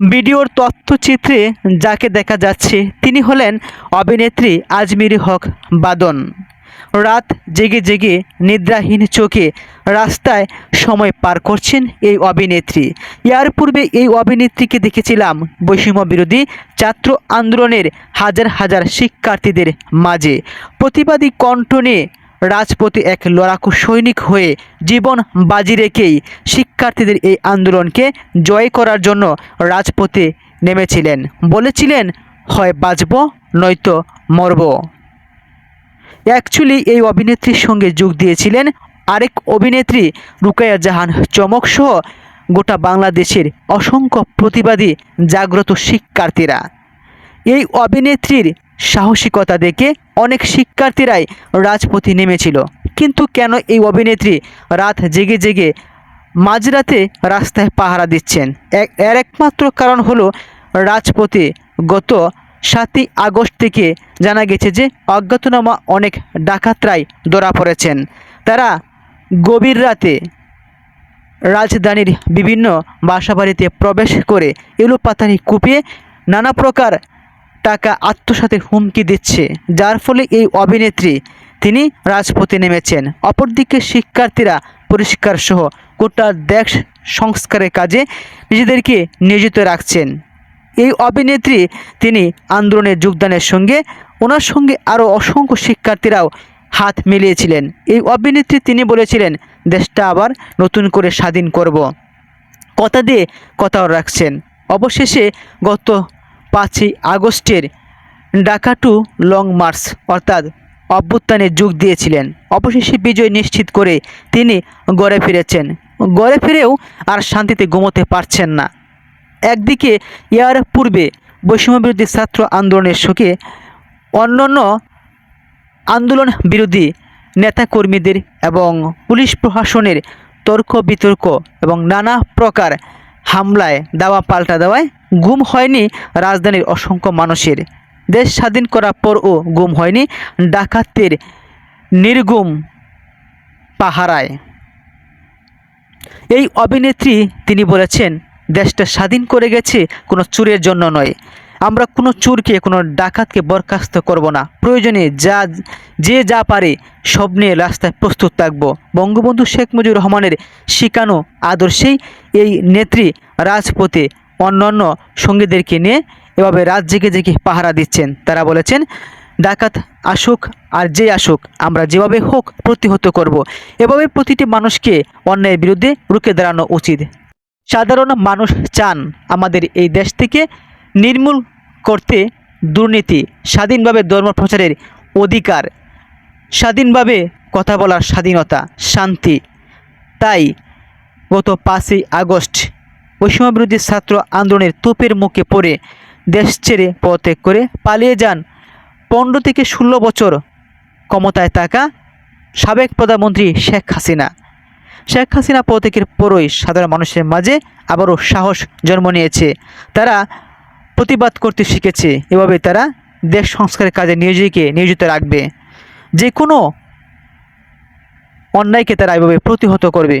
ভিডিওর তথ্যচিত্রে যাকে দেখা যাচ্ছে, তিনি হলেন অভিনেত্রী আজমিরি হক বাদন। রাত জেগে জেগে নিদ্রাহীন চোখে রাস্তায় সময় পার করছেন এই অভিনেত্রী। ইয়ার পূর্বে এই অভিনেত্রীকে দেখেছিলাম বৈষম্য বিরোধী ছাত্র আন্দোলনের হাজার হাজার শিক্ষার্থীদের মাঝে। প্রতিবাদী কণ্ঠ নিয়ে রাজপথে এক লড়াকু সৈনিক হয়ে জীবন বাজি রেখেই শিক্ষার্থীদের এই আন্দোলনকে জয় করার জন্য রাজপথে নেমেছিলেন। বলেছিলেন, হয় বাঁচব, নয়তো মরব। অ্যাকচুয়ালি এই অভিনেত্রীর সঙ্গে যোগ দিয়েছিলেন আরেক অভিনেত্রী রুকায়া জাহান চমক সহ গোটা বাংলাদেশের অসংখ্য প্রতিবাদী জাগ্রত শিক্ষার্থীরা। এই অভিনেত্রীর সাহসিকতা দেখে অনেক শিক্ষার্থীরাই রাজপথে নেমেছিল। কিন্তু কেন এই অভিনেত্রী রাত জেগে জেগে মাঝরাতে রাস্তায় পাহারা দিচ্ছেন? এর একমাত্র কারণ হলো রাজপথে গত সাতই আগস্ট থেকে জানা গেছে যে অজ্ঞাতনামা অনেক ডাকাতরাই ধরা পড়েছেন। তারা গভীর রাতে রাজধানীর বিভিন্ন বাসাবাড়িতে প্রবেশ করে এলোপাতারি কুপিয়ে নানা প্রকার টাকা আত্মসাতের হুমকি দিচ্ছে, যার ফলে এই অভিনেত্রী, তিনি রাজপথে নেমেছেন। অপরদিকে শিক্ষার্থীরা পরিষ্কার সহ গোটা দেশ সংস্কারের কাজে নিজেদেরকে নিয়োজিত রাখছেন। এই অভিনেত্রী, তিনি আন্দোলনের যোগদানের সঙ্গে ওনার সঙ্গে আরও অসংখ্য শিক্ষার্থীরাও হাত মিলিয়েছিলেন। এই অভিনেত্রী তিনি বলেছিলেন, দেশটা আবার নতুন করে স্বাধীন করব। কথা দিয়ে কথাও রাখছেন। অবশেষে গত পাঁচই আগস্টের ঢাকা টু লং মার্চ অর্থাৎ অভ্যুত্থানে যোগ দিয়েছিলেন। অবশেষে বিজয় নিশ্চিত করে তিনি গড়ে ফিরেছেন। গড়ে ফিরেও আর শান্তিতে ঘুমোতে পারছেন না। একদিকে ইয়ার পূর্বে বৈষম্যবিরোধী ছাত্র আন্দোলনের শোকে অন্যান্য আন্দোলন বিরোধী নেতাকর্মীদের এবং পুলিশ প্রশাসনের তর্ক বিতর্ক এবং নানা প্রকার হামলায় দাওয়া পাল্টা দেওয়ায় গুম হয়নি রাজধানীর অসংখ্য মানুষের। দেশ স্বাধীন করার পরও গুম হয়নি ডাকাতের নির্গুম পাহারায়। এই অভিনেত্রী তিনি বলেছেন, দেশটা স্বাধীন করে গেছে কোনো চুরের জন্য নয়। আমরা কোনো চোরকে, কোনো ডাকাতকে বরখাস্ত করব না। প্রয়োজনে যা, যে যা পারে, সব নিয়ে রাস্তায় প্রস্তুত থাকব। বঙ্গবন্ধু শেখ মুজিবুর রহমানের শিকানো আদর্শেই এই নেত্রী রাজপথে অন্যান্য সঙ্গীদেরকে নিয়ে এভাবে রাত জেগে জেগে পাহারা দিচ্ছেন। তারা বলেছেন, ডাকাত আসুক আর যে আসুক, আমরা যেভাবে হোক প্রতিহত করব। এভাবে প্রতিটি মানুষকে অন্যায়ের বিরুদ্ধে রুখে দাঁড়ানো উচিত। সাধারণ মানুষ চান আমাদের এই দেশ থেকে নির্মূল করতে দুর্নীতি, স্বাধীনভাবে ধর্ম প্রচারের অধিকার, স্বাধীনভাবে কথা বলার স্বাধীনতা, শান্তি। তাই গত পাঁচই আগস্ট বৈষম্যবিরোধী ছাত্র আন্দোলনের তোপের মুখে পড়ে দেশ ছেড়ে পদত্যাগ করে পালিয়ে যান। পনেরো থেকে ষোলো বছর ক্ষমতায় থাকা সাবেক প্রধানমন্ত্রী শেখ হাসিনা। শেখ হাসিনা পদত্যাগের পরই সাধারণ মানুষের মাঝে আবারও সাহস জন্ম নিয়েছে। তারা প্রতিবাদ করতে শিখেছে। এভাবে তারা দেশ সংস্কারের কাজে নিজেকে নিয়োজিত রাখবে। যে কোনো অন্যায়কে তারা এভাবে প্রতিহত করবে।